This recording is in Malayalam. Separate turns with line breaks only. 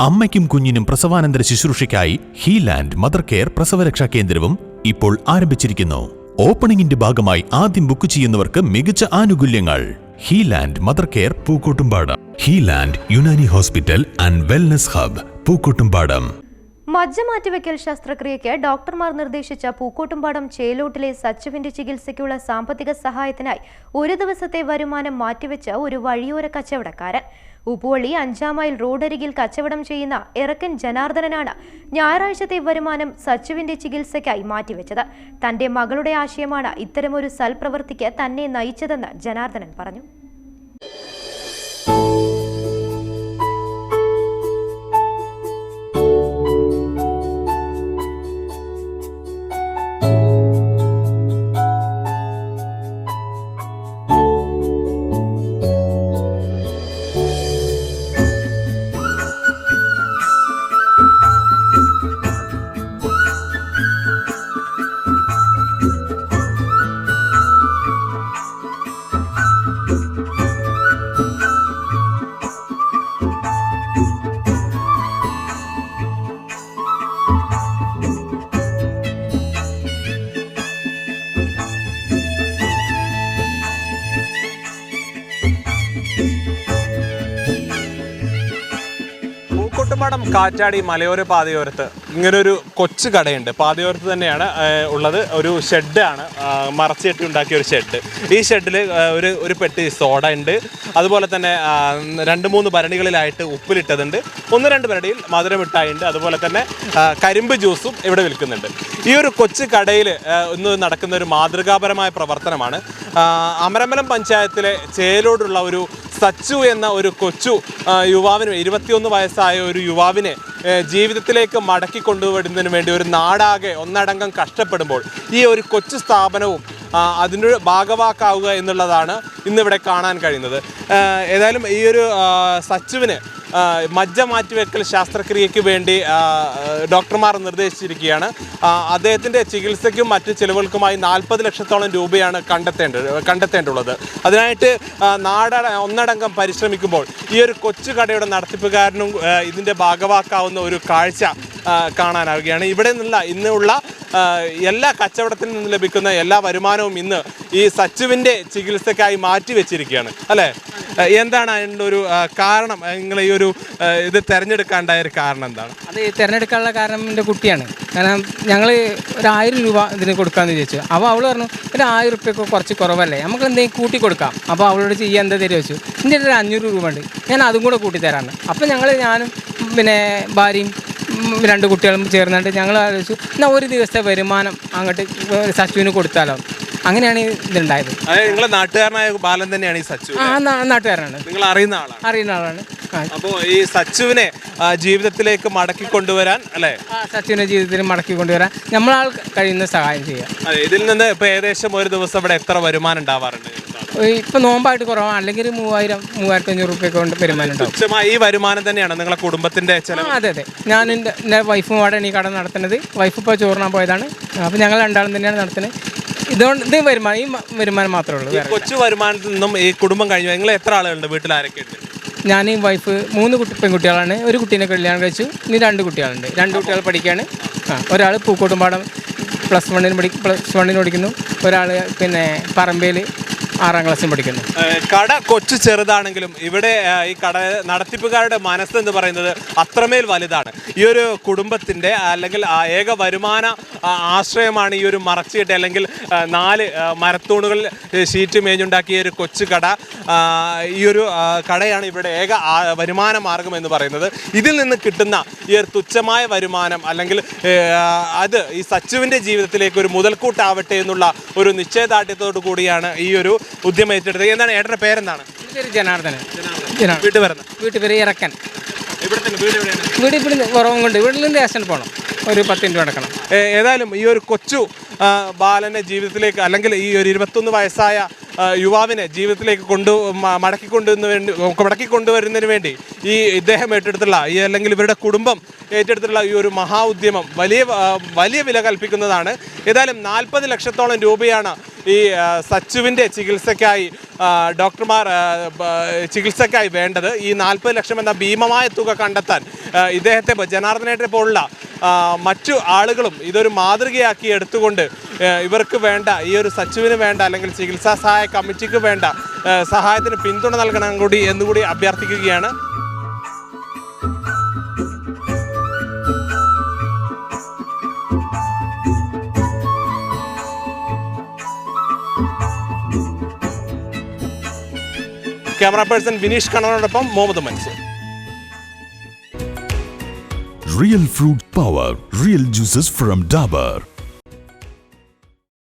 അമ്മയ്ക്കും കുഞ്ഞിനും പ്രസവാനന്തര ശുശ്രൂഷയ്ക്കായി ഹീലാൻഡ് മദർ കെയർ പ്രസവരക്ഷാ കേന്ദ്രവും ഇപ്പോൾ ആരംഭിച്ചിരിക്കുന്നു. ഓപ്പണിംഗിന്റെ ഭാഗമായി ആദ്യം ബുക്ക് ചെയ്യുന്നവർക്ക് മികച്ച ആനുകൂല്യങ്ങൾ. Healand mother care Pookkottumpadam. Healand Unani hospital and wellness hub Pookkottumpadam.
മജ്ജ മാറ്റിവെക്കൽ ശസ്ത്രക്രിയയ്ക്ക് ഡോക്ടർമാർ നിർദ്ദേശിച്ച പൂക്കോട്ടുംപാടം ചേലോട്ടിലെ സച്ചുവിന്റെ ചികിത്സയ്ക്കുള്ള സാമ്പത്തിക സഹായത്തിനായി ഒരു ദിവസത്തെ വരുമാനം മാറ്റിവെച്ച ഒരു വഴിയോര കച്ചവടക്കാരൻ. ഉപ്പുവള്ളി അഞ്ചാം മൈൽ റോഡരികിൽ കച്ചവടം ചെയ്യുന്ന ഇറക്കൻ ജനാർദ്ദനനാണ് ഞായറാഴ്ചത്തെ വരുമാനം സച്ചുവിന്റെ ചികിത്സയ്ക്കായി മാറ്റിവെച്ചത്. തന്റെ മകളുടെ ആശയമാണ് ഇത്തരമൊരു സൽപ്രവൃത്തിക്ക് തന്നെ നയിച്ചതെന്ന് ജനാർദ്ദനൻ പറഞ്ഞു.
പൂക്കോട്ടുംപാടം കാറ്റാടി മലയോര പാതയോരത്ത് ഇങ്ങനൊരു കൊച്ചു കടയുണ്ട്. പാതയോരത്ത് തന്നെയാണ് ഉള്ളത്. ഒരു ഷെഡാണ് മറച്ചിട്ട് ഉണ്ടാക്കിയ ഒരു ഷെഡ് ഈ ഷെഡിൽ ഒരു ഒരു പെട്ടി സോഡ ഉണ്ട്. അതുപോലെ തന്നെ രണ്ട് മൂന്ന് ഭരണികളിലായിട്ട് ഉപ്പിലിട്ടതുണ്ട്. ഒന്ന് രണ്ട് ഭരണിയിൽ മധുരമിഠായി ഉണ്ട്. അതുപോലെ തന്നെ കരിമ്പ് ജ്യൂസും ഇവിടെ വിൽക്കുന്നുണ്ട്. ഈ ഒരു കൊച്ചു കടയിൽ ഇന്ന് നടക്കുന്ന ഒരു മാതൃകാപരമായ പ്രവർത്തനമാണ്. അമരമ്പലം പഞ്ചായത്തിലെ ചേലോടുള്ള ഒരു സച്ചു എന്ന ഒരു കൊച്ചു യുവാവിന് ഇരുപത്തിയൊന്ന് വയസ്സായ ഒരു യുവാവിനെ ജീവിതത്തിലേക്ക് മടക്കി കൊണ്ടുവരുന്നതിന് വേണ്ടി ഒരു നാടാകെ ഒന്നടങ്കം കഷ്ടപ്പെടുമ്പോൾ ഈ ഒരു കൊച്ചു സ്ഥാപനവും അതിന്റെ ഭാഗവാക്കാവുക എന്നുള്ളതാണ് ഇന്നിവിടെ കാണാൻ കഴിയുന്നത്. ഏതായാലും ഈ ഒരു സച്ചുവിന് മജ്ജ മാറ്റിവെക്കൽ ശാസ്ത്രക്രിയയ്ക്ക് വേണ്ടി ഡോക്ടർമാർ നിർദ്ദേശിച്ചിരിക്കുകയാണ്. അദ്ദേഹത്തിന്റെ ചികിത്സയ്ക്കും മറ്റ് ചിലവുകൾക്കുമായി നാൽപ്പത് ലക്ഷത്തോളം രൂപയാണ് കണ്ടെത്തേണ്ടത് കണ്ടെത്തേണ്ടുള്ളത്. അതിനായിട്ട് നാട ഒന്നടങ്കം പരിശ്രമിക്കുമ്പോൾ ഈ ഒരു കൊച്ചു കടയുടെ നടത്തിപ്പുകാരനും ഇതിന്റെ ഭാഗവാക്കാവുന്ന ഒരു കാഴ്ച കാണാനാവുകയാണ്. ഇവിടെ നിന്നുള്ള ഇന്നുള്ള എല്ലാ കച്ചവടത്തിൽ നിന്ന് ലഭിക്കുന്ന എല്ലാ വരുമാനവും ഇന്ന് ഈ സച്ചുവിന്റെ ചികിത്സയ്ക്കായി മാറ്റി വെച്ചിരിക്കുകയാണ്. അല്ലേ? എന്താണ് അതിന്റെ ഒരു കാരണം? നിങ്ങൾ ഈ ഒരു ഇത് തിരഞ്ഞെടുക്കാണ്ടായ ഒരു കാരണം എന്താണ്?
അത് തിരഞ്ഞെടുക്കാനുള്ള കാരണം എന്റെ കുട്ടിയാണ്. കാരണം ഞങ്ങൾ ഒരു ആയിരം രൂപ ഇതിന് കൊടുക്കാമെന്ന് വിചാരിച്ചു അപ്പോൾ അവൾ പറഞ്ഞു ഒരു ആയിരം റുപ്യൊക്കെ കുറച്ച് കുറവല്ലേ? നമുക്ക് എന്തെങ്കിലും കൂട്ടി കൊടുക്കാം. അപ്പോൾ അവളോട് ചെയ്യാൻ എന്താ തരുമോ വെച്ചു എന്റെ ഒരു അഞ്ഞൂറ് രൂപ ഉണ്ട്. ഞാൻ അതും കൂടെ കൂട്ടി തരാണ് അപ്പോൾ ഞങ്ങൾ ഞാനും പിന്നെ ഭാര്യയും രണ്ട് കുട്ടികളും ചേർന്നിട്ട് ഞങ്ങൾ ആലോചിച്ചു എന്നാൽ ഒരു ദിവസത്തെ വരുമാനം അങ്ങോട്ട് സച്ചുവിന് കൊടുത്താലോ? അങ്ങനെയാണ് ഇതുണ്ടായത്.
അതായത് നിങ്ങളെ നാട്ടുകാരനായ ബാലൻ തന്നെയാണ് ഈ സച്ചു
ആ നാ- നാട്ടുകാരനാണ്.
നിങ്ങൾ അറിയുന്ന ആളാണ്.
അറിയുന്ന ആളാണ്. ആ.
അപ്പോൾ ഈ സച്ചുവിനെ ആ, ജീവിതത്തിലേക്ക് മടക്കി കൊണ്ടുവരാൻ അല്ലേ?
ആ സച്ചുവിന്റെ ജീവിതത്തിൽ മടക്കി കൊണ്ടുവരാൻ നമ്മളാൾ കഴിയുന്ന സഹായം ചെയ്യാം.
അതെ ഇതിൽ നിന്ന് ഇപ്പൊ ഏകദേശം ഒരു ദിവസം ഇവിടെ എത്ര വരുമാനം ഉണ്ടാവാറുണ്ട്?
ഇപ്പം നോമ്പായിട്ട് കുറവാണ്. അല്ലെങ്കിൽ ഒരു മൂവായിരം മൂവായിരത്തി അഞ്ഞൂറ് രൂപയൊക്കെ കൊണ്ട് വരുമാനം ഉണ്ടാവും.
തുച്ഛമായ ഈ വരുമാനം തന്നെയാണ് നിങ്ങളുടെ കുടുംബത്തിന്റെ
ആ
ചെലവ്.
അതെ അതെ. ഞാൻ എന്റെ എന്റെ വൈഫും പാടാണ് ഈ കട നടത്തുന്നത്. വൈഫ് ഇപ്പോൾ ചോറിനാൻ പോയതാണ്. അപ്പോൾ ഞങ്ങൾ രണ്ടാളും തന്നെയാണ് നടത്തുന്നത്. ഇതുകൊണ്ട് ഇത് വരുമാനം ഈ മ- വരുമാനം മാത്രമേ ഉള്ളൂ. വേറെ
കൊച്ചു വരുമാനത്തിൽ നിന്നും ഈ കുടുംബം കഴിഞ്ഞു. നിങ്ങൾ എത്ര ആളുകളുണ്ട്? വീട്ടിൽ ആരൊക്കെ ഉണ്ട്
ഞാൻ ഈ വൈഫ് മൂന്ന് കുട്ടി പെൺകുട്ടികളാണ്. ഒരു കുട്ടീനെ കല്യാണം കഴിച്ചു. ഇനി രണ്ട് കുട്ടികളുണ്ട്. രണ്ട് കുട്ടികൾ പഠിക്കുകയാണ് ആ ഒരാൾ പൂക്കോട്ടുംപാടം പ്ലസ് വണ്ണിന് പഠി പ്ലസ് വണ്ണിന് പഠിക്കുന്നു. ഒരാൾ പിന്നെ പറമ്പയിൽ ആറാം ക്ലാസ്സിൽ പഠിക്കുന്നു.
കട കൊച്ചു ചെറുതാണെങ്കിലും ഇവിടെ ഈ കട നടത്തിപ്പുകാരുടെ മനസ്സ് എന്ന് പറയുന്നത് അത്രമേൽ വലുതാണ്. ഈ ഒരു കുടുംബത്തിന്റെ അല്ലെങ്കിൽ ഏക വരുമാന ആശ്രയമാണ് ഈ ഒരു മറച്ചിട്ട് അല്ലെങ്കിൽ നാല് മരത്തൂണുകൾ ഷീറ്റ് മേഞ്ഞുണ്ടാക്കിയ ഒരു കൊച്ചു കട. ഈ ഒരു കടയാണ് ഇവിടെ ഏക വരുമാന മാർഗം എന്ന് പറയുന്നത്. ഇതിൽ നിന്ന് കിട്ടുന്ന ഈ ഒരു തുച്ഛമായ വരുമാനം അല്ലെങ്കിൽ അത് ഈ സച്ചുവിന്റെ ജീവിതത്തിലേക്ക് ഒരു മുതൽക്കൂട്ടാവട്ടെ എന്നുള്ള ഒരു നിശ്ചയദാർഢ്യത്തോടു കൂടിയാണ് ഈ ഒരു ഉദ്യമം ഏറ്റെടുത്തത് എന്താണ് ഏട്ടന്റെ പേരെന്താണ്?
ജനാർദ്ദന ജനാർദ്ദനൻ.
വീട്ടിൽ വരുന്നത്
വീട്ടിൽ പേര് ഇറക്കൻ.
ഇവിടെ തന്നെ വീട് എവിടെയാണ്?
വീട് ഇവിടെ കുറവും കൊണ്ട് വീട്ടിൽ നിന്ന് സ്റ്റേഷനിൽ പോകണം ഒരു പത്ത് മിനിറ്റ് നടക്കണം.
ഏ- ഏതായാലും ഈ ഒരു കൊച്ചു ബാലന്റെ ജീവിതത്തിലേക്ക് അല്ലെങ്കിൽ ഈ ഒരു ഇരുപത്തൊന്ന് വയസ്സായ യുവാവിനെ ജീവിതത്തിലേക്ക് കൊണ്ടു മ- മടക്കി കൊണ്ടുവന്ന് വേണ്ടി മടക്കി കൊണ്ടുവരുന്നതിന് വേണ്ടി ഈ ഇദ്ദേഹം ഏറ്റെടുത്തുള്ള ഈ അല്ലെങ്കിൽ ഇവരുടെ കുടുംബം ഏറ്റെടുത്തുള്ള ഈ ഒരു മഹാ ഉദ്യമം വലിയ വലിയ വില കൽപ്പിക്കുന്നതാണ്. ഏതായാലും നാൽപ്പത് ലക്ഷത്തോളം രൂപയാണ് ഈ സച്ചുവിന്റെ ചികിത്സയ്ക്കായി ഡോക്ടർമാർ ചികിത്സയ്ക്കായി വേണ്ടത്. ഈ നാൽപ്പത് ലക്ഷം എന്ന ഭീമമായ തുക കണ്ടെത്താൻ ഇദ്ദേഹത്തെ ജനാർദ്ദനേട്ടെ പോലുള്ള മറ്റു ആളുകളും ഇതൊരു മാതൃകയാക്കി എടുത്തുകൊണ്ട് ഇവർക്ക് വേണ്ട ഈ ഒരു സച്ചുവിന് വേണ്ട അല്ലെങ്കിൽ ചികിത്സാ സഹായ കമ്മിറ്റിക്ക് വേണ്ട സഹായത്തിന് പിന്തുണ നൽകണം കൂടി എന്നുകൂടി അഭ്യർത്ഥിക്കുകയാണ് camera person Vineesh കണ്ണനോടൊപ്പം Muhammad Mansoor
real fruit power real juices from Dabur.